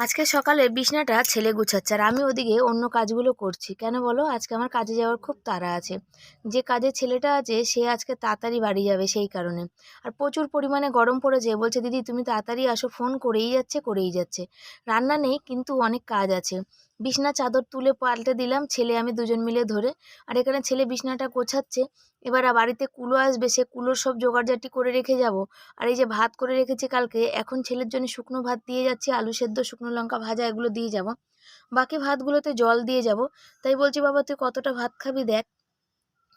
আজকে সকালে বিছনাটা ছেলে গুছাচ্ছে আর আমি ওদিকে অন্য কাজগুলো করছি। কেন বলো? আজকে আমার কাজে যাওয়ার খুব তাড়া আছে। যে কাজে ছেলেটা আছে, সে আজকে তাড়াতাড়ি বাড়ি যাবে সেই কারণে। আর প্রচুর পরিমাণে গরম পড়েছে। বলছে, দিদি, তুমি তাড়াতাড়ি আসো। ফোন করেই যাচ্ছে করেই যাচ্ছে। রান্না নেই, কিন্তু অনেক কাজ আছে। বিছনা চাদর তুলে পাল্টে দিলাম ছেলে আমি দুজন মিলে ধরে। আর এখানে ছেলে বিছনাটা গোছাচ্ছে, এবার বাড়িতে কুলো আসবে, সে কুলোর সব জোগাড়জাটি করে রেখে যাব। আর এই যে ভাত করে রেখেছি কালকে, এখন ছেলের জন্য শুকনো ভাত দিয়ে যাচ্ছি, আলু সেদ্ধ, শুকনো লঙ্কা ভাজা, এগুলো দিয়ে যাব। বাকি ভাতগুলোতে জল দিয়ে যাব। তাই বলছি, বাবা, তুই কতটা ভাত খাবি দেখ।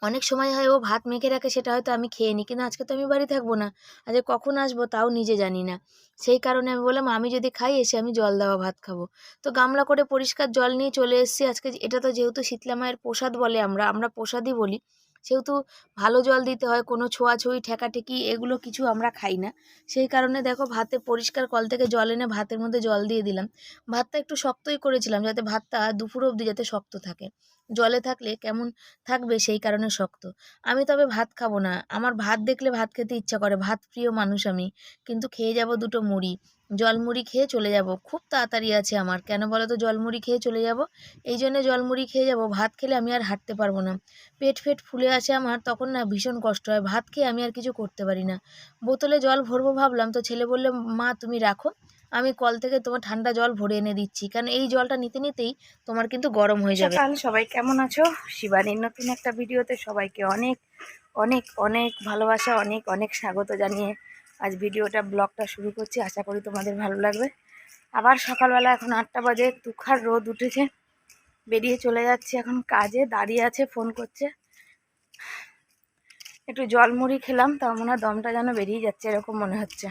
অনেক সময় হয় ও ভাত মেখে রাখে, সেটা হয়তো আমি খেয়ে নিই কিন্তু আজকে তো আমি বাড়ি থাকব না। আজকে কখন আসব তাও নিজে জানি না। সেই কারণে আমি বললাম, আমি যদি খাই, এসে আমি জল দেওয়া ভাত খাব। তো গামলা করে পরিষ্কার জল নিয়ে চলে এসেছি। আজকে এটা তো যেহেতু শীতলা মায়ের প্রসাদ বলে আমরা আমরা প্রসাদই বলি। সেহেতু ভালো জল দিতে হয়, কোনো ছোঁয়াছুঁয়ি ঠেকাঠেকি এগুলো কিছু আমরা খাই না। সেই কারণে দেখো ভাতে পরিষ্কার কল থেকে জল এনে ভাতের মধ্যে জল দিয়ে দিলাম। ভাতটা একটু শক্তই করেছিলাম, যাতে ভাতটা দুপুর অবধি যাতে শক্ত থাকে। জলে থাকলে কেমন থাকবে সেই কারণে শক্ত। আমি তবে ভাত খাব না। আমার ভাত দেখলে ভাত খেতে ইচ্ছা করে, ভাত প্রিয় মানুষ আমি। কিন্তু খেয়ে যাব দুটো মুড়ি। জলমুড়ি খেয়ে চলে যাব। খুব তাড়াতাড়ি আছে আমার। কেন বলো তো জলমুড়ি খেয়ে চলে যাব? এই জন্যে জলমুড়ি খেয়ে যাব। ভাত খেলে আমি আর হাঁটতে পারব না। পেট ফেট ফুলে আসে আমার, তখন না ভীষণ কষ্ট হয়। ভাত খেয়ে আমি আর কিছু করতে পারি না। বোতলে জল ভরবো ভাবলাম, তো ছেলে বললে, মা, তুমি রাখো। আমি কল থেকে তোমার ঠান্ডা জল ভরে এনে দিচ্ছি। কারণ এই জলটা নিতে নিতেই তোমার কিন্তু গরম হয়ে যাবে। সকাল সবাই কেমন আছো? শিবানীর নতুন একটা ভিডিওতে সবাইকে অনেক অনেক অনেক ভালোবাসা অনেক অনেক স্বাগত জানিয়ে আজ ভিডিওটা ব্লগটা শুরু করছি। আশা করি তোমাদের ভালো লাগবে। আবার সকালবেলা এখন আটটা বাজে তুখার রোদ উঠেছে। বেরিয়ে চলে যাচ্ছে এখন কাজে দাঁড়িয়ে আছে ফোন করছে। একটু জল মুড়ি খেলাম তা মনে হয় দমটা যেন বেরিয়ে যাচ্ছে এরকম মনে হচ্ছে।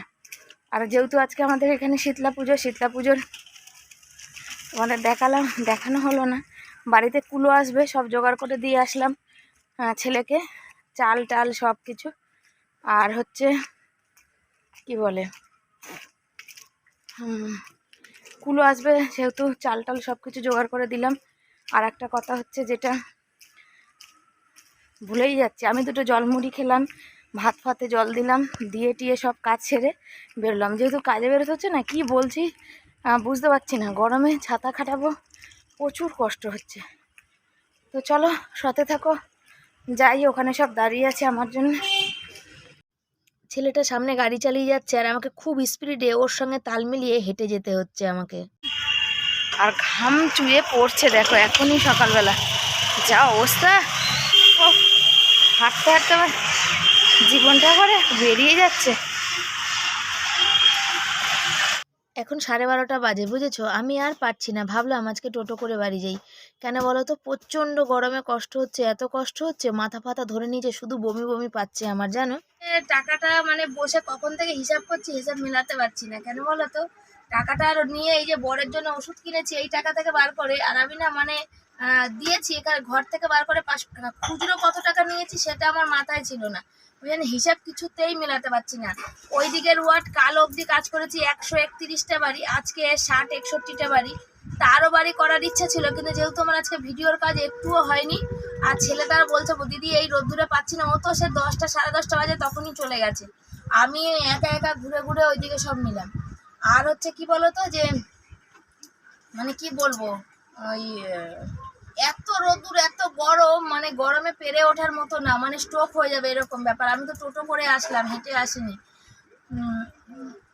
আর যেহেতু আজকে আমাদের এখানে শীতলা পুজো, শীতলা পুজোর তোমাদের দেখালাম, দেখানো হলো না। বাড়িতে কুলো আসবে, সব জোগাড় করে দিয়ে আসলাম ছেলেকে। চাল টাল সব কিছু। আর হচ্ছে, কি বলে? কুলো আসবে, সেহেতু চাল টাল সব কিছু জোগাড় করে দিলাম। আর একটা কথা হচ্ছে যেটা ভুলেই যাচ্ছে। আমি দুটো জলমুড়ি খেলাম ভাত ফাতে জল দিলাম, দিয়ে টিয়ে সব কাজ সেরে বেরোলাম। যেহেতু কাজে বেরোতে হচ্ছে না, কি বলছি? বুঝতে পারছি না, গরমে ছাতা খাটাবো, প্রচুর কষ্ট হচ্ছে। তো চলো, সাথে থাকো, যাই, ওখানে সব দাঁড়িয়ে আছে আমার জন্য। ছেলেটা সামনে গাড়ি চালিয়ে যাচ্ছে, আর আমাকে খুব স্পিডে ওর সঙ্গে তাল মিলিয়ে হেঁটে যেতে হচ্ছে আমাকে। আর ঘাম চুয়ে পড়ছে, দেখো, এখনই সকালবেলা। যা অবস্থা। হাঁটতে হাঁটতে জীবনটা করে বেরিয়ে যাচ্ছে। এখন সাড়ে বারোটা বাজে বুঝেছ? আমি আর পারছি না। ভাবলাম আজকে টোটো করে বাড়ি যাই। কেন বলো তো? প্রচণ্ড গরমে কষ্ট হচ্ছে এত কষ্ট হচ্ছে মাথা ফাথা ধরে নিয়েছে শুধু বমি বমি পাচ্ছে আমার জানো? টাকাটা মানে বসে কখন থেকে হিসাব করছি হিসাব মেলাতে পারছি না। কেন বলো তো? টাকাটা আর নিয়ে এই যে বরের জন্য ওষুধ কিনেছি এই টাকা থেকে বার করে। আর আমি না মানে দিয়েছি, এখানে ঘর থেকে বার করে পাঁচশো টাকা। খুচরো কত টাকা নিয়েছি সেটা আমার মাথায় ছিল না। জন্য হিসাব কিছুতেই মেলাতে পারছি না। ওই দিকের ওয়ার্ড কাল অবধি কাজ করেছি একশো একত্রিশটা বাড়ি, আজকে ষাট একষট্টিটা বাড়ি। তারও বাড়ি করার ইচ্ছা ছিল, কিন্তু যেহেতু আমার আজকে ভিডিওর কাজ একটুও হয়নি, আর ছেলে তারা বলছে দিদি, এই রোদ্দুরে পাচ্ছি না। ও তো সে দশটা, সাড়ে দশটা বাজে তখনই চলে গেছে। আমি একা একা ঘুরে ঘুরে ওইদিকে সব নিলাম। আর হচ্ছে কি বলতো যে মানে কি বলব? ওই এত রোদুর এত গরম মানে গরমে পেরে ওঠার মতো না মানে স্ট্রোক হয়ে যাবে এরকম ব্যাপার। আমি তো টোটো করে আসলাম, হেঁটে আসিনি।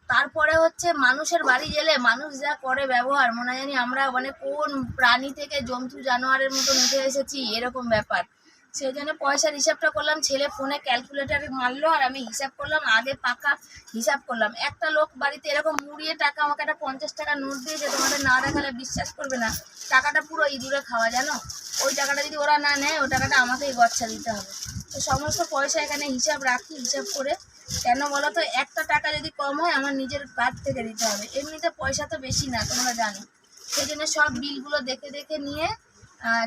তারপরে হচ্ছে মানুষের বাড়ি গেলে মানুষ যা করে ব্যবহার, মনে জানি আমরা মানে কোন প্রাণী থেকে জন্তু, জানোয়ারের মতো উঠে এসেছি, এরকম ব্যাপার। সেই জন্য পয়সার হিসাবটা করলাম, ছেলে ফোনে ক্যালকুলেটারে মারলো আর আমি হিসাব করলাম আগে পাকা হিসাব করলাম। একটা লোক বাড়িতে এরকম মুড়িয়ে টাকা আমাকে একটা পঞ্চাশ টাকা নোট দিয়েছে, তোমাদের না দেখালে বিশ্বাস করবে না। টাকাটা পুরো ইঁদুরে খাওয়া, জানো? ওই টাকাটা যদি ওরা না নেয়, ওই টাকাটা আমাকেই গচ্ছা দিতে হবে। তো সমস্ত পয়সা এখানে হিসাব রাখি, হিসাব করে। কেন বলো তো, একটা টাকা যদি কম হয়, আমার নিজের কার্ড থেকে দিতে হবে। এমনিতে পয়সা তো বেশি না, তোমরা জানো। সেই জন্য সব বিলগুলো দেখে দেখে নিয়ে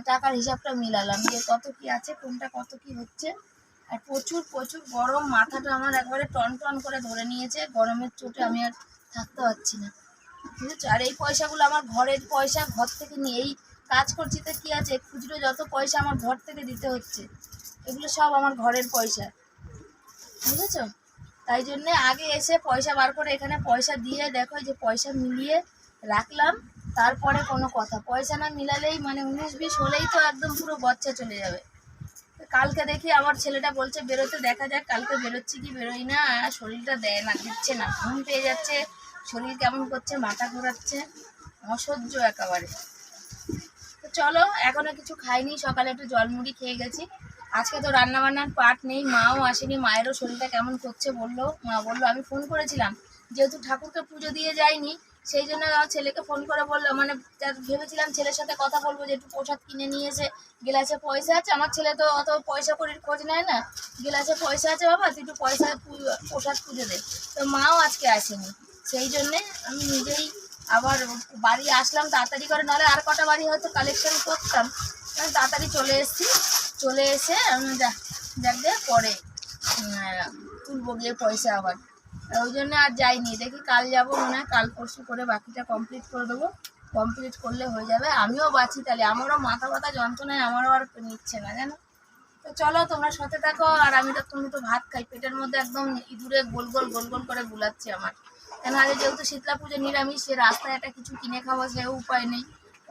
টাকার হিসাবটা মিলালাম যে কত কি আছে, কোনটা কত কি হচ্ছে, আর প্রচুর প্রচুর গরম, মাথাটা আমার একবারে টন টন করে ধরে নিয়েছে, গরমের চোটে আমি আর থাকতে পারছি না। বুঝেছ? আর এই পয়সাগুলো আমার ঘরের পয়সা, ঘর থেকে নিয়ে এই কাজ করছি তো কি আছে? খুচরো যত পয়সা আমার ঘর থেকে দিতে হচ্ছে, এগুলো সব আমার ঘরের পয়সা। বুঝেছ? তাই জন্যে আগে এসে পয়সা বার করে এখানে পয়সা দিয়ে দেখো যে পয়সা মিলিয়ে রাখলাম। তারপরে কোনো কথা। পয়সা না মিলালেই মানে উনিশ বিশ হলেই তো একদম পুরো বচ্চা চলে যাবে। কালকে দেখি আমার ছেলেটা বলছে, বেরোতে দেখা যাক, কালকে বেরোচ্ছি কি বেরোই না। শরীরটা দেয় না, দিচ্ছে না, ঘুম পেয়ে যাচ্ছে। শরীর কেমন করছে, মাথা ঘোরাচ্ছে। অসহ্য একেবারে। তো চলো, এখনও কিছু খাইনি, সকালে একটু জল মুড়ি খেয়ে গেছি। আজকে তো রান্না বান্নার পাট নেই, মাও আসেনি, মায়েরও শরীরটা কেমন করছে বলল। মা বলল, আমি ফোন করেছিলাম, যেহেতু ঠাকুরকে পুজো দিয়ে যাইনি সেই জন্য ছেলেকে ফোন করে বলল মানে ভেবেছিলাম ছেলের সাথে কথা বলব যে একটু প্রসাদ কিনে নিয়ে এসে গেলাসে পয়সা আছে। আমার ছেলে তো অত পয়সা করির খোঁজ নেয় না। গেলাসে পয়সা আছে বাবা, তুই একটু পয়সা প্রসাদ পুজো দে। তো মাও আজকে আসেনি। সেই জন্যে আমি নিজেই আবার বাড়ি আসলাম তাড়াতাড়ি করে, নাহলে আর কটা বাড়ি হয়তো কালেকশন করতাম। তাড়াতাড়ি চলে এসেছি। চলে এসে আমি যাক দিয়ে পরে তুলবো গিয়ে পয়সা আবার। ওই জন্য আর যাইনি। দেখি কাল যাব মনে হয়, কাল পরশু করে বাকিটা কমপ্লিট করে দেবো। কমপ্লিট করলে হয়ে যাবে। আমিও বাঁচি তাহলে। আমারও মাথা ব্যথা যন্ত্রণায় আমারও আর নিচ্ছে না, জানো? তো চলো, তোমরা সাথে থাকো। আর আমি তো তুমি তো ভাত খাই। পেটের মধ্যে একদম ইঁদুরে গোল গোল গোল গোল করে গুলাচ্ছে আমার। কেন আগে যেহেতু শীতলা পুজো নিরামিষ, সে রাস্তায় একটা কিছু কিনে খাওয়া সেও উপায় নেই।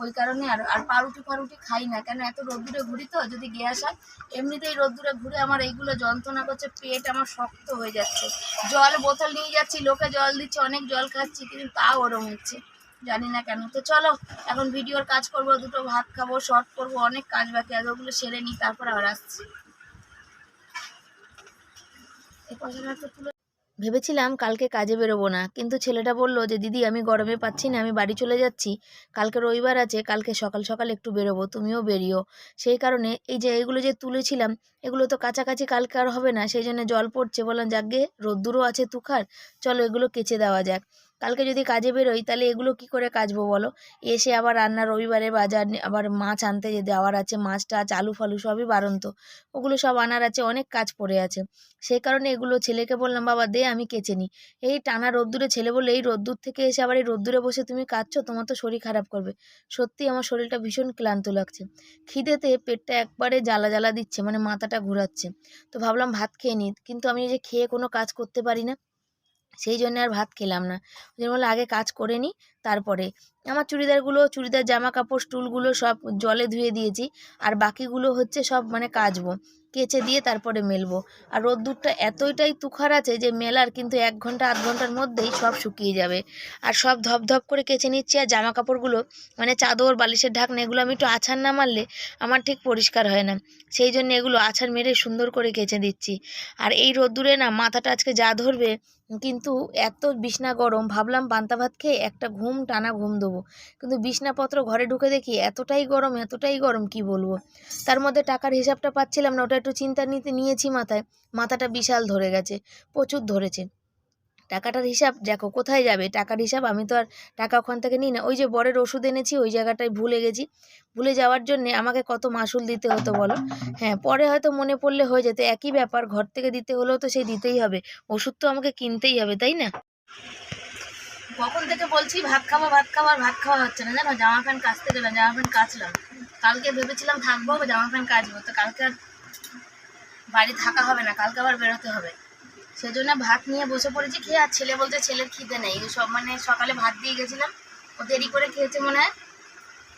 ওই কারণে আর আর পাউরুটি ফারুটি খাই না। কেন এত রোদ্দুরে ঘুরি তো? যদি গ্যাস হয়, এমনিতেই রোদ্দুরে ঘুরে আমার এইগুলো যন্ত্রণা করছে, পেট আমার শক্ত হয়ে যাচ্ছে। জল বোতল নিয়ে যাচ্ছি, লোকে জল দিচ্ছে, অনেক জল খাচ্ছি, কিন্তু তাও ওরম হচ্ছে। জানি না কেন। তো চলো, এখন ভিডিওর কাজ করব, দুটো ভাত খাব শর্ট করব, অনেক কাজ বাকি আছে, ওগুলো সেরে নিই, তারপর আবার আসছি। এই পয়সাটা তো তুলে ভেবেছিলাম কালকে কাজে বেরোবো না, কিন্তু ছেলেটা বলল যে, দিদি, আমি গরমে পাচ্ছি না, আমি বাড়ি চলে যাচ্ছি, কালকে রবিবার আছে, কালকে সকাল সকাল একটু বেরোবো, তুমিও বেরিও। সেই কারণে এই যে এগুলো যে তুলেছিলাম, এগুলো তো কাছাকাছি কালকে আর হবে না, সেই জন্য জল পড়ছে, বললাম, যাকে রোদ্দুরও আছে তুখার, চলো এগুলো কেচে দেওয়া যাক। কালকে যদি কাজে বেরোই, তাহলে এগুলো কি করে কাচবো বলো? এসে আবার রান্না, রবিবারে বাজার আবার মাছ আনতে যে দেওয়ার আছে মাছ টাছ, আলু ফালু সবই বারন্ত ওগুলো সব আনার আছে, অনেক কাজ পড়ে আছে। সেই কারণে এগুলো ছেলেকে বললাম, বাবা, দে, আমি কেচে নিই। এই টানা রোদ্দুরে ছেলে বলল, এই রোদ্দুর থেকে এসে আবার এই রোদ্দুরে বসে তুমি কাঁদছো, তোমার তো শরীর খারাপ করবে। সত্যি আমার শরীরটা ভীষণ ক্লান্ত লাগছে। খিদেতে পেটটা একবারে জ্বালা জ্বালা দিচ্ছে মানে মাথাটা ঘোরাচ্ছে। তো ভাবলাম ভাত খেয়ে নিই, কিন্তু আমি যে খেয়ে কোনো কাজ করতে পারি না। সেই জন্য আর ভাত খেলাম না। ওই জন্য বললাম আগে কাজ করে নিই তারপরে। আমার চুড়িদারগুলো, চুড়িদার জামা কাপড় স্টুলগুলো সব জলে ধুয়ে দিয়েছি, আর বাকিগুলো হচ্ছে সব মানে কাচবো, কেচে দিয়ে তারপরে মেলবো। আর রোদ্দুরটা এতটাই তুখার আছে যে মেলার কিন্তু এক ঘণ্টা, আধ ঘণ্টার মধ্যেই সব শুকিয়ে যাবে। আর সব ধপধপ করে কেচে নিচ্ছি, আর জামা কাপড়গুলো মানে চাদর, বালিশের ঢাকনা, এগুলো আমি একটু আছাড় না মারলে আমার ঠিক পরিষ্কার হয় না। সেই জন্য এগুলো আছাড় মেরে সুন্দর করে কেচে দিচ্ছি। আর এই রোদ্দুরে না মাথাটা আজকে যা ধরবে কিন্তু এত বিছনা গরম, ভাবলাম পান্তা ভাত খেয়ে একটা ঘুম টানা ঘুম দেবো। কিন্তু বিছনাপত্র ঘরে ঢুকে দেখি এতটাই গরম এতটাই গরম, কি বলব? তার মধ্যে টাকার হিসাবটা পাচ্ছিলাম না, ওটা একটু চিন্তা নিতে নিয়েছি মাথায়। মাথাটা বিশাল ধরে গেছে, প্রচুর ধরেছে। টাকাটার হিসাব দেখো কোথায় যাবে? টাকার হিসাব আমি তো আর টাকা ওখান থেকে নিই না। ওই যে বরের ওষুধ এনেছি, ওই জায়গাটায় ভুলে গেছি। ভুলে যাওয়ার জন্যে আমাকে কত মাসুল দিতে হতো বলো? হ্যাঁ পরে হয়তো মনে পড়লে হয়ে যেত। একই ব্যাপার, ঘর থেকে দিতে হলেও তো সেই দিতেই হবে। ওষুধ তো আমাকে কিনতেই হবে, তাই না? কখন থেকে বলছি, ভাত খাব ভাত খাব আর ভাত খাওয়া হচ্ছে না জানো? জামা প্যান্ট কাচতে গেলাম, জামা প্যান্ট কাচলাম। কালকে ভেবেছিলাম থাকব জামা প্যান্ট কাচবো। তো কালকে আর বাড়ি থাকা হবে না, কালকে আবার বেরোতে হবে। সেই জন্য ভাত নিয়ে বসে পড়েছি, খেয়ে আর ছেলে বলতে ছেলের খিদে নেই। সব মানে সকালে ভাত দিয়ে গেছিলাম, ও দেরি করে খেয়েছে মনে হয়।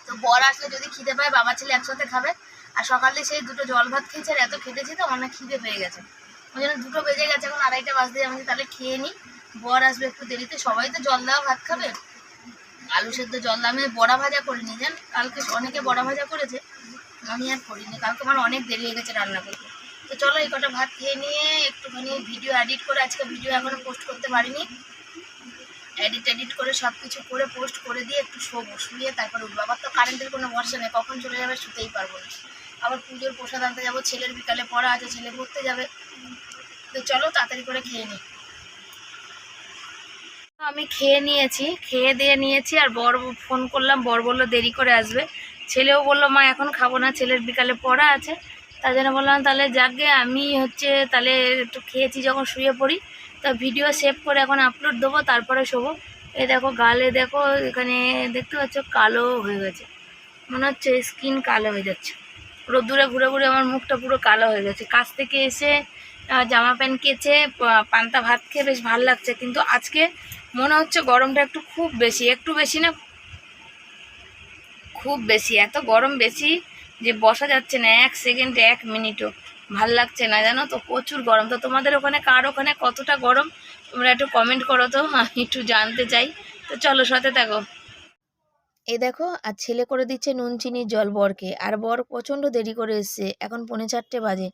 তো বর আসলে যদি খিদে পায়, বাবা ছেলে একসাথে খাবে। আর সকালে সেই দুটো জল ভাত খেয়েছে, আর এত খেতেছি তো অনেক খিদে পেয়ে গেছে। ওই জন্য দুটো বেজে গেছে, এখন আড়াইটা বাজতে আমি তাহলে খেয়ে নিই বর আসবে একটু দেরিতে, সবাই তো জল দেওয়া ভাত খাবে। আলু সেদ্ধ জল দামে বড়া ভাজা করিনি, জান? কালকে অনেকে বড়া ভাজা করেছে, আমি আর করিনি। কালকে আমার অনেক দেরি হয়ে গেছে রান্না করতে। তো চলো এই কটা ভাত খেয়ে নিয়ে একটুখানি ভিডিও এডিট করে, আজকে ভিডিও এখনও পোস্ট করতে পারিনি। এডিট এডিট করে সব কিছু করে পোস্ট করে দিয়ে একটু শোবো, শুয়ে তারপর উঠবো। আবার তো কারেন্টের কোনো ভরসা নেই, কখন চলে যাবে শুতেই পারব না। আবার পুজোর প্রসাদ আনতে যাব, ছেলের বিকালে পড়া আছে, ছেলে পড়তে যাবে। তো চলো তাড়াতাড়ি করে খেয়ে নিই আমি খেয়ে নিয়েছি, খেয়ে দিয়ে নিয়েছি, আর বর ফোন করলাম, বর বলল দেরি করে আসবে। ছেলেও বলল, মা, এখন খাব না, ছেলের বিকালে পড়া আছে। তার জন্য বললাম, তাহলে যাকে আমি হচ্ছে তাহলে একটু খেয়েছি যখন শুয়ে পড়ি, তা ভিডিও সেভ করে এখন আপলোড দেবো, তারপরে শোবো। এ দেখো, গালে দেখো, এখানে দেখতে পাচ্ছ কালো হয়ে গেছে। মনে হচ্ছে স্কিন কালো হয়ে যাচ্ছে। রোদ্দুরে ঘুরে ঘুরে আমার মুখটা পুরো কালো হয়ে গেছে। কাছ থেকে এসে জামা প্যান্ট কেচে পান্তা ভাত খেয়ে বেশ ভালো লাগছে। কিন্তু আজকে মনে হচ্ছে গরমটা একটু খুব বেশি, একটু বেশি না? খুব বেশি, এত গরম বেশি যে বসা যাচ্ছে না, এক সেকেন্ড এক মিনিটও ভালো লাগছে না, জানো তো? প্রচুর গরম। তো তোমাদের ওখানে কার ওখানে কতটা গরম? তোমরা একটু কমেন্ট করো তো, আমি একটু জানতে চাই। তো চলো, সাথে থাকো। এই দেখো, আর ছেলে করে দিচ্ছে নুন চিনির জল বরকে। আর বর প্রচণ্ড দেরি করে এসছে, এখন পৌনে চারটে বাজে।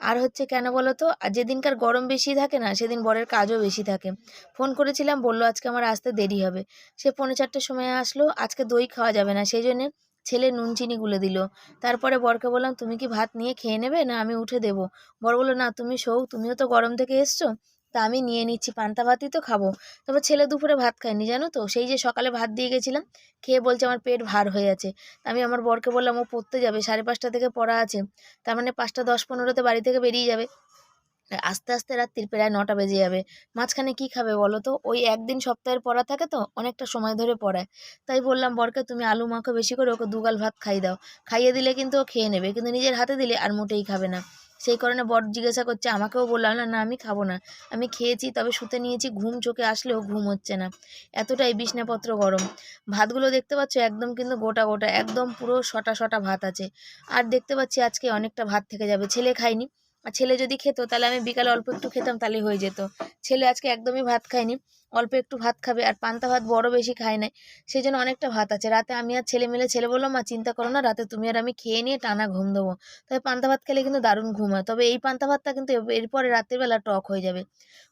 আর হচ্ছে কেন বলো তো? আর যেদিনকার গরম বেশি থাকে না, সেদিন বরের কাজও বেশি থাকে। ফোন করেছিলাম, বলল আজকে আমার আসতে দেরি হবে। সে পৌনে চারটের সময় আসলো, আজকে দই খাওয়া যাবে না, সেই জন্যে ছেলে নুন চিনি গুলে দিল। তারপরে বরকে বললাম, তুমি কি ভাত নিয়ে খেয়ে নেবে? না, আমি উঠে দেবো। বর বলল, না, তুমি শোও, তুমিও তো গরম থেকে এসছো। তা আমি নিয়ে নিচ্ছি, পান্তা ভাতই তো খাব। তবে ছেলে দুপুরে ভাত খায়নি, জানো তো? সেই যে সকালে ভাত দিয়ে গেছিলাম, খেয়ে বলছে আমার পেট ভার হয়ে আছে। আমি আমার বরকে বললাম, ও পড়তে যাবে, সাড়ে পাঁচটা থেকে পড়া আছে। তার মানে পাঁচটা দশ পনেরোতে বাড়ি থেকে বেরিয়ে যাবে। আস্তে আস্তে রাত্রির প্রায় নটা বেজে যাবে। মাঝখানে কি খাবে বলো তো? ওই একদিন সপ্তাহের পড়া থাকে তো, অনেকটা সময় ধরে পড়ায়। তাই বললাম, বরকে, তুমি আলু মাখো বেশি করে, ওকে দুগাল ভাত খাই দাও। খাইয়ে দিলে কিন্তু ও খেয়ে নেবে, কিন্তু নিজের হাতে দিলে আর মোটেই খাবে না। সেই কারণে বর জিজ্ঞাসা করছে, আমাকেও বললাম না না, আমি খাব না। আমি খেয়েছি, তবে শুতে নিয়েছি, ঘুম চোখে আসলেও ঘুম হচ্ছে না। এতটাই বিছনাপত্র গরম। ভাতগুলো দেখতে পাচ্ছ, একদম কিন্তু গোটা গোটা, একদম পুরো শটা শটা ভাত আছে। আর দেখতে পাচ্ছি, আজকে অনেকটা ভাত থেকে যাবে। ছেলে খায়নি। আর ছেলে যদি খেত, তাহলে আমি বিকালে অল্প একটু খেতাম, তাহলে হয়ে যেত। ছেলে আজকে একদমই ভাত খায়নি, অল্প একটু ভাত খাবে, আর পান্তা ভাত বড় বেশি খায় নাই সেই জন্য অনেকটা ভাত আছে। রাতে আমি আর ছেলে মিলে, ছেলে বলল, মা, চিন্তা করো না, রাতে তুমি আর আমি খেয়ে নিয়ে টানা ঘুম দেবো। তবে পান্তা ভাত খেলে কিন্তু দারুণ ঘুম হয়। তবে এই পান্তা ভাতটা কিন্তু এরপরে রাত্রিবেলা টক হয়ে যাবে।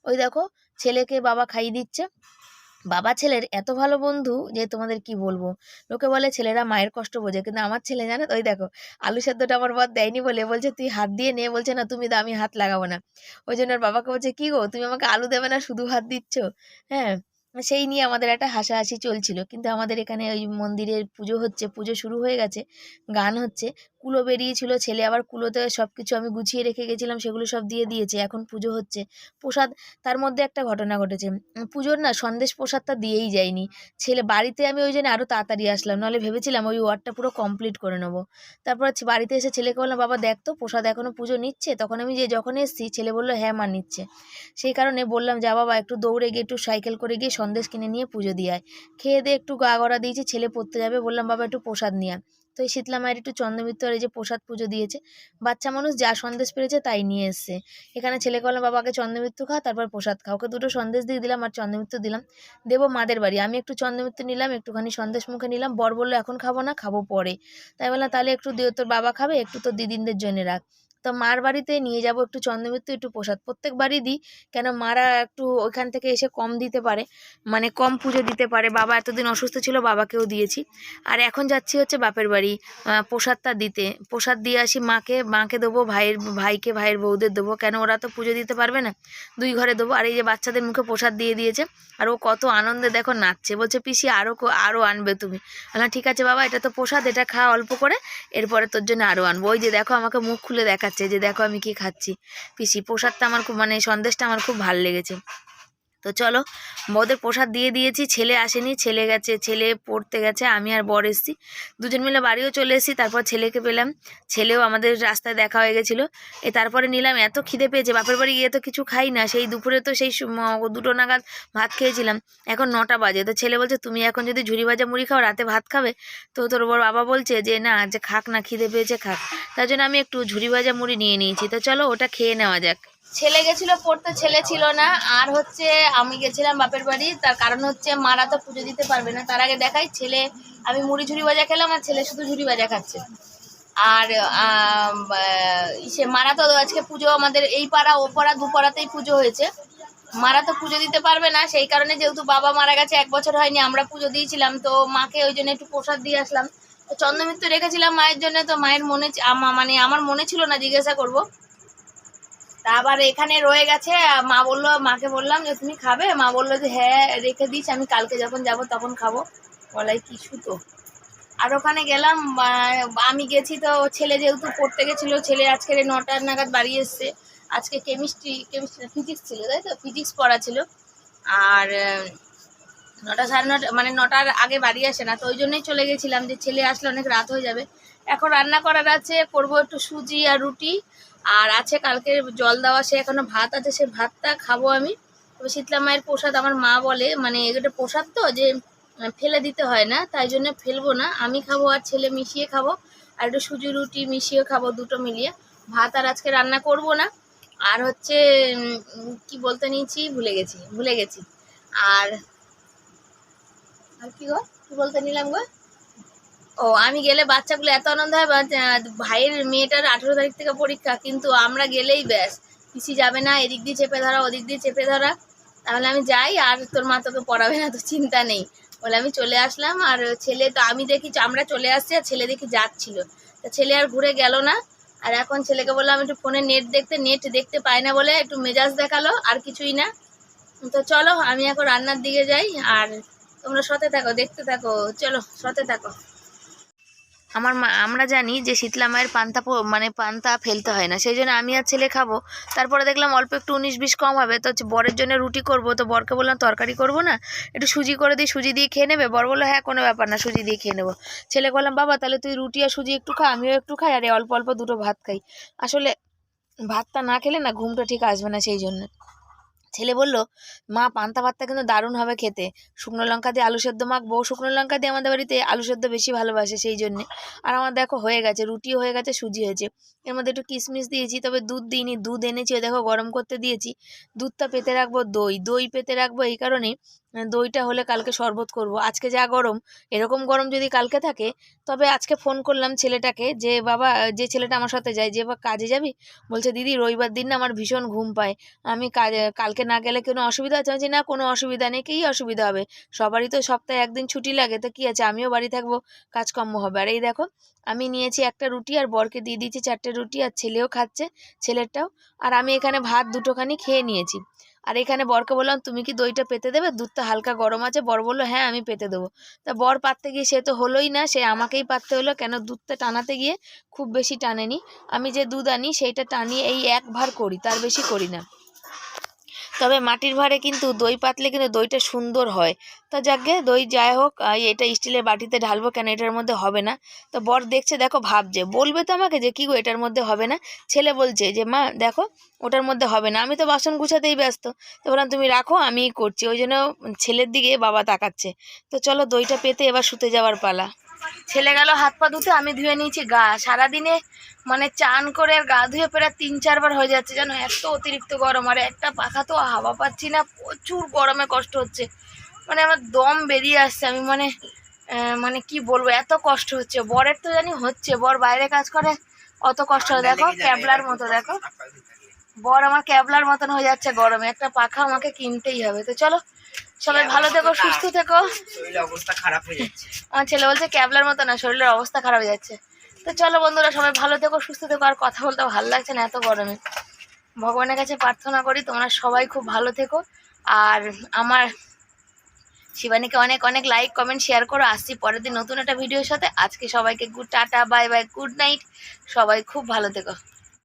ওই দেখো, ছেলেকে বাবা খাইয়ে দিচ্ছে। বাবা ছেলের এত ভালো বন্ধু যে তোমাদের কি বলব? লোকে বলে ছেলেরা মায়ের কষ্ট বোঝে, কিন্তু আমার ছেলে জানে? ওই দেখো, আলু সেদ্ধটা আমার বর দেয়নি বলে বলছে, তুই হাত দিয়ে নে। বলছে, না, তুমি আমি হাত লাগাবো না। ওই জন্য ওর বাবাকে বলছে, কি গো, তুমি আমাকে আলু দেবে না, শুধু হাত দিচ্ছ? হ্যাঁ সেই নিয়ে আমাদের একটা হাসাহাসি চলছিল। কিন্তু আমাদের এখানে ওই মন্দিরের পুজো হচ্ছে, পুজো শুরু হয়ে গেছে, গান হচ্ছে। কুলো বেরিয়েছিল, ছেলে আবার কুলোতে সব কিছু আমি গুছিয়ে রেখে গেছিলাম, সেগুলো সব দিয়ে দিয়েছে, এখন পুজো হচ্ছে। প্রসাদ, তার মধ্যে একটা ঘটনা ঘটেছে। পুজোর না সন্দেশ প্রসাদটা দিয়েই যায়নি। ছেলে, বাড়িতে আমি ওই জন্য আরও তাড়াতাড়ি আসলাম, নাহলে ভেবেছিলাম ওই ওয়ার্ডটা পুরো কমপ্লিট করে নেব। তারপর বাড়িতে এসে ছেলেকে বললাম, বাবা, দেখ তো, প্রসাদ এখনও পুজো নিচ্ছে? তখন আমি যে যখন এসেছি, ছেলে বলল হ্যাঁ মা, নিচ্ছে। সেই কারণে বললাম, যা বাবা, একটু দৌড়ে গিয়ে, একটু সাইকেল করে গিয়ে সন্দেশ কিনে নিয়ে পুজো দিয়ে আয়। খেয়ে দিয়ে একটু গা গড়া দিয়েছি, ছেলে পড়তে যাবে, বললাম, বাবা, একটু প্রসাদ নিয়ে। তো এই শীতলা মায়ের একটু চন্দ্রমিত্র আর এই যে প্রসাদ পুজো দিয়েছে। বাচ্চা মানুষ যা সন্দেশ পেরেছে তাই নিয়ে এসছে। এখানে ছেলেকে বললাম বাবাকে চন্দ্রমিত্র খা, তারপর প্রসাদ খাও। ওকে দুটো সন্দেশ দিয়ে দিলাম আর চন্দ্রমিত্র দিলাম। দেবো মাদের বাড়ি। আমি একটু চন্দ্রমিত্র নিলাম, একটুখানি সন্দেশ মুখে নিলাম। বর বলল, এখন খাব না, খাব পরে। তাই বললাম, তাহলে একটু দিও তোর বাবা খাবে, একটু তোর দিদিনদের জন্য রাখ। তো মার বাড়িতে নিয়ে যাব একটু চন্দ্রমিত্র একটু প্রসাদ। প্রত্যেক বাড়ি দিই, কেন মারা একটু ওইখান থেকে এসে কম দিতে পারে মানে কম পুজো দিতে পারে। বাবা এতদিন অসুস্থ ছিল, বাবাকেও দিয়েছি। আর এখন যাচ্ছি হচ্ছে বাপের বাড়ি প্রসাদটা দিতে। প্রসাদ দিয়ে আসি মাকে মাকে দেবো, ভাইয়ের, ভাইকে, ভাইয়ের বউদের দেবো। কেন ওরা তো পুজো দিতে পারবে না? দুই ঘরে দেবো। আর এই যে বাচ্চাদের মুখে প্রসাদ দিয়ে দিয়েছে, আর ও কত আনন্দে দেখো নাচছে। বলছে, পিসি আরও আরও আনবে তুমি। ঠিক আছে বাবা, এটা তো প্রসাদ, এটা খা অল্প করে, এরপরে তোর জন্য আরও আনব। ওই যে দেখো, আমাকে মুখ খুলে দেখাচ্ছে যে দেখো আমি কি খাচ্ছি। পিসি, প্রসাদটা আমার খুব মানে সন্দেশটা আমার খুব ভালো লেগেছে। তো চলো ওদের প্রসাদ দিয়ে দিয়েছি, ছেলে আসেনি, ছেলে গেছে, ছেলে পড়তে গেছে, আমি আর বর এসেছি। দুজন মিলে বাড়িও চলে এসেছি, তারপর ছেলেকে পেলাম। ছেলেও আমাদের রাস্তায় দেখা হয়ে গেছিল। এ তারপরে নিলাম, এত খিদে পেয়েছে, বাপের বাড়ি গিয়ে তো কিছু খাই না, সেই দুপুরে তো সেই দুটো নাগাদ ভাত খেয়েছিলাম। এখন নটা বাজে, তো ছেলে বলছে, তুমি এখন যদি ঝুড়ি ভাজা মুড়ি খাও, রাতে ভাত খাবে? তো তোর বড় বাবা বলছে যে, না, যে খাক না, খিদে পেয়েছে, খাক। তার জন্য আমি একটু ঝুড়ি ভাজা মুড়ি নিয়ে নিয়েছি। তো চলো, ওটা খেয়ে নেওয়া যাক। ছেলে গেছিল পড়তে ছেলে ছিল না। আর হচ্ছে আমি গেছিলাম বাপের বাড়ি তার কারণ হচ্ছে মারা তো পুজো দিতে পারবে না। তার আগে দেখাই ছেলে আমি মুড়ি ঝুড়ি ভাজা খেলাম আর ছেলে শুধু ঝুড়ি ভাজা খাচ্ছে। আর আহ, মারা তো আজকে পুজো আমাদের এই পাড়া ও পাড়া দু পাড়াতেই পুজো হয়েছে। মারা তো পুজো দিতে পারবে না সেই কারণে যেহেতু বাবা মারা গেছে এক বছর হয়নি আমরা পুজো দিয়েছিলাম। তো মাকে ওই জন্য একটু প্রসাদ দিয়ে আসলাম। তো চন্দ্রমিত্র রেখেছিলাম মায়ের জন্য তো মায়ের মনে মানে আমার মনে ছিল না জিজ্ঞাসা করব। তা আবার এখানে রয়ে গেছে, মা বলল, মাকে বললাম যে, তুমি খাবে? মা বলল যে হ্যাঁ রেখে দিস, আমি কালকে যখন যাব তখন খাব। বলাই কিছু তো। আর ওখানে গেলাম আমি গেছি তো, ছেলে যেহেতু পড়তে গেছিল, ছেলে আজকের নটার নাগাদ বাড়ি এসছে। আজকে কেমিস্ট্রি কেমিস্ট্রি ফিজিক্স ছিল, তাই তো? ফিজিক্স পড়া ছিল। আর নটা সাড়ে নটা মানে নটার আগে বাড়ি আসে না, তো ওই জন্যই চলে গেছিলাম যে, ছেলে আসলে অনেক রাত হয়ে যাবে। এখন রান্না করার আছে, করব একটু সুজি আর রুটি। আর আছে কালকে জল দেওয়া, সে এখনও ভাত আছে, সে ভাতটা খাব আমি। তবে শীতলা মায়ের প্রসাদ আমার মা বলে মানে এটা প্রসাদ তো যে ফেলে দিতে হয় না, তাই জন্য ফেলব না। আমি খাব আর ছেলে মিশিয়ে খাব, আর একটু সুজি, রুটি মিশিয়ে খাব দুটো মিলিয়ে। ভাত আর আজকে রান্না করব না। আর হচ্ছে কি বলতে নিয়েছি? ভুলে গেছি ভুলে গেছি। আর আর কি গো? কি বলতে নিলাম গো? ও, আমি গেলে বাচ্চাগুলো এত আনন্দ হয় ভাইয়ের মেয়েটার আঠেরো তারিখ থেকে পরীক্ষা, কিন্তু আমরা গেলেই ব্যাস। পিসি যাবে না, এদিক দিয়ে চেপে ধরা, ওদিক দিয়ে চেপে ধরা। তাহলে আমি যাই, আর তোর মা তোকে পড়াবে না, তো চিন্তা নেই। বলে আমি চলে আসলাম, আর ছেলে তো আমি দেখি আমরা চলে আসছি, আর ছেলে দেখি যাচ্ছিল। তা ছেলে আর ঘুরে গেল না। আর এখন ছেলেকে বললাম, একটু ফোনে নেট দেখতে নেট দেখতে পায় না বলে একটু মেজাজ দেখাল, আর কিছুই না। তো চলো, আমি এখন রান্নার দিকে যাই, আর তোমরা সতে থাকো, দেখতে থাকো, চলো সতে থাকো। আমার মা, আমরা জানি যে শীতলা মায়ের পান্তা মানে পান্তা ফেলতে হয় না। সেই জন্য আমি আর ছেলে খাব। তারপরে দেখলাম অল্প একটু উনিশ বিশ কম হবে। তো হচ্ছে বরের জন্য রুটি করব। তো বরকে বললাম, তরকারি করব না? একটু সুজি করে দিই, সুজি দিয়ে খেয়ে নেবে? বর বলল হ্যাঁ কোনো ব্যাপার না, সুজি দিয়ে খেয়ে নেব। ছেলে বললাম, বাবা, তাহলে তুই রুটি আর সুজি একটু খা, আমিও একটু খাই, আর অল্প অল্প দুটো ভাত খাই। আসলে ভাতটা না খেলে না ঘুমটা ঠিক আসবে না সেই জন্য। ছেলে বলল, মা, পান্তা ভাতটা কিন্তু দারুণ হবে খেতে। শুকনো লঙ্কা দিয়ে আলু সেদ্ধ মাখবো। শুকনো লঙ্কা দিয়ে আমাদের বাড়িতে আলু সেদ্ধ বেশি ভালোবাসে সেই জন্যে। আর আমার দেখো, হয়ে গেছে, রুটিও হয়ে গেছে, সুজি হয়েছে। এর মধ্যে একটু কিশমিশ দিয়েছি, তবে দুধ দিইনি, দুধ এনেছি। দেখো, গরম করতে দিয়েছি। দুধটা পেতে রাখব দই। দই পেতে রাখব এই কারণেই দইটা হলে কালকে শরবত করব। আজকে যা গরম, এরকম গরম যদি কালকে থাকে, তবে আজকে ফোন করলাম ছেলেটাকে যে, বাবা, যে ছেলেটা আমার সাথে যায়, যে বা কাজে যাবি? বলছে, দিদি, রবিবার দিন না আমার ভীষণ ঘুম পায়। আমি কাজ, কালকে না গেলে কোনো অসুবিধা আছে? না কোনো অসুবিধা নেই, কী অসুবিধা হবে? সবারই তো সপ্তাহে একদিন ছুটি লাগে, তো কী আছে? আমিও বাড়ি থাকব, কাজকর্ম হবে। আর এই দেখো, আমি নিয়েছি একটা রুটি আর বরকে দিয়ে দিয়েছি চারটে রুটি, আর ছেলেও খাচ্ছে, ছেলেরটাও। আর আমি এখানে ভাত দুটোখানি খেয়ে নিয়েছি। আর এখানে বরকে বললাম, তুমি কি দইটা পেতে দেবে? দুধটা হালকা গরম আছে। বর বলল হ্যাঁ আমি পেতে দেবো। তা বর পাততে গিয়ে সে তো হলোই না, সে আমাকেই পাততে হলো, কেন দুধটা টানাতে গিয়ে খুব বেশি টানেনি। আমি যে দুধ আনি, সেইটা টানিয়ে এই এক ভার করি, তার বেশি করি না। তবে মাটির ভাঁড়ে কিন্তু দই পাতলে কিন্তু দইটা সুন্দর হয়। তা যাকে দই যাই হোক এটা স্টিলের বাটিতে ঢালবো কেন এটার মধ্যে হবে না। তো বর দেখছে, দেখো ভাবছে, বলবে তো আমাকে যে কী গো এটার মধ্যে হবে না? ছেলে বলছে যে, মা, দেখো, ওটার মধ্যে হবে না। আমি তো বাসন গুছাতেই ব্যস্ত। তো বললাম, তুমি রাখো, আমিই করছি। ওই জন্য ছেলের দিকে বাবা তাকাচ্ছে। তো চলো দইটা পেতে এবার শুতে যাওয়ার পালা। ছেলে গেল হাত পা ধুতে আমি ধুয়ে নিয়েছি গা। সারাদিনে মানে চান করে গা ধুয়ে প্রায় তিন চারবার হয়ে যাচ্ছে জানো এত অতিরিক্ত গরম। আর একটা পাখা তো হাওয়া পাচ্ছি না প্রচুর গরমে কষ্ট হচ্ছে। মানে আমার দম বেরিয়ে আসছে আমি মানে আহ, মানে কি বলব এত কষ্ট হচ্ছে। বরের তো জানি হচ্ছে বর বাইরে কাজ করে অত কষ্ট দেখো ক্যাবলার মতো দেখো। বর আমার ক্যাবলার মতন হয়ে যাচ্ছে গরমে একটা পাখা আমাকে কিনতেই হবে। তো চলো সবাই ভালো থেকো সুস্থ থেকো। অবস্থা খারাপ হয়ে যাচ্ছে। আমার ছেলে বলছে ক্যাবলার মতো না শরীরের অবস্থা খারাপ হয়ে যাচ্ছে। তো চলো বন্ধুরা সবাই ভালো থেকো সুস্থ থেকো আর কথা বলতে ভালো লাগছে না এত গরমে। ভগবানের কাছে প্রার্থনা করি তোমরা সবাই খুব ভালো থেকো। আর আমার শিবানীকে অনেক অনেক লাইক কমেন্ট শেয়ার করো। আসছি পরের দিন নতুন একটা ভিডিওর সাথে। আজকে সবাইকে good tata bye bye good night সবাই খুব ভালো থেকো।